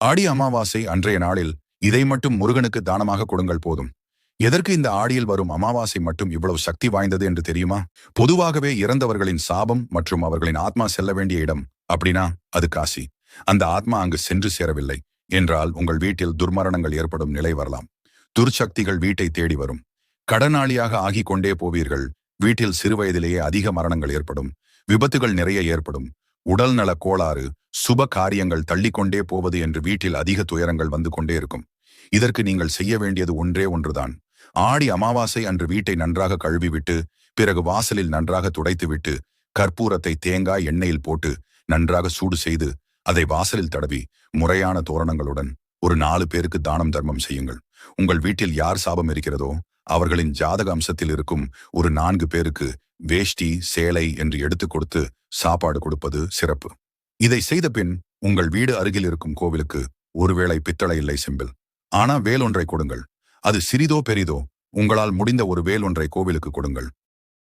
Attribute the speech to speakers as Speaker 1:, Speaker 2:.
Speaker 1: ஆடி அமாவாசை அன்றைய நாளில் இதை மட்டும் முருகனுக்கு தானமாக கொடுங்கள் போதும். எதற்கு இந்த ஆடியில் வரும் அமாவாசை மட்டும் இவ்வளவு சக்தி வாய்ந்தது என்று தெரியுமா? பொதுவாகவே இறந்தவர்களின் சாபம் மற்றும் அவர்களின் ஆத்மா செல்ல வேண்டிய இடம் அப்படின்னா அது காசி. அந்த ஆத்மா அங்கு சென்று சேரவில்லை என்றால் உங்கள் வீட்டில் துர்மரணங்கள் ஏற்படும் நிலை வரலாம். துர்சக்திகள் வீட்டை தேடி வரும். கடனாளியாக ஆகிக் கொண்டே போவீர்கள். வீட்டில் சிறுவயதிலேயே அதிக மரணங்கள் ஏற்படும். விபத்துகள் நிறைய ஏற்படும். உடல்நல கோளாறு சுப காரியங்கள் தள்ளிக்கொண்டே போவது என்று வீட்டில் அதிக துயரங்கள் வந்து கொண்டே இருக்கும். இதற்கு நீங்கள் செய்ய வேண்டியது ஒன்றே ஒன்றுதான். ஆடி அமாவாசை அன்று வீட்டை நன்றாக கழுவிவிட்டு பிறகு வாசலில் நன்றாக துடைத்துவிட்டு கற்பூரத்தை தேங்காய் எண்ணெயில் போட்டு நன்றாக சூடு செய்து அதை வாசலில் தடவி முறையான தோரணங்களுடன் ஒரு நாலு பேருக்கு தானம் தர்மம் செய்யுங்கள். உங்கள் வீட்டில் யார் சாபம் இருக்கிறதோ அவர்களின் ஜாதக அம்சத்தில் இருக்கும் ஒரு நான்கு பேருக்கு வேஷ்டி சேலை என்று எடுத்துக் கொடுத்து சாப்பாடு கொடுப்பது சிறப்பு. இதை செய்த பின் உங்கள் வீடு அருகில் இருக்கும் கோவிலுக்கு ஒருவேளை பித்தளை இல்லை செம்பில். ஆனா வேல் ஒன்றை கொடுங்கள். அது சிறிதோ பெரிதோ உங்களால் முடிந்த ஒரு வேல் ஒன்றை கோவிலுக்கு கொடுங்கள்.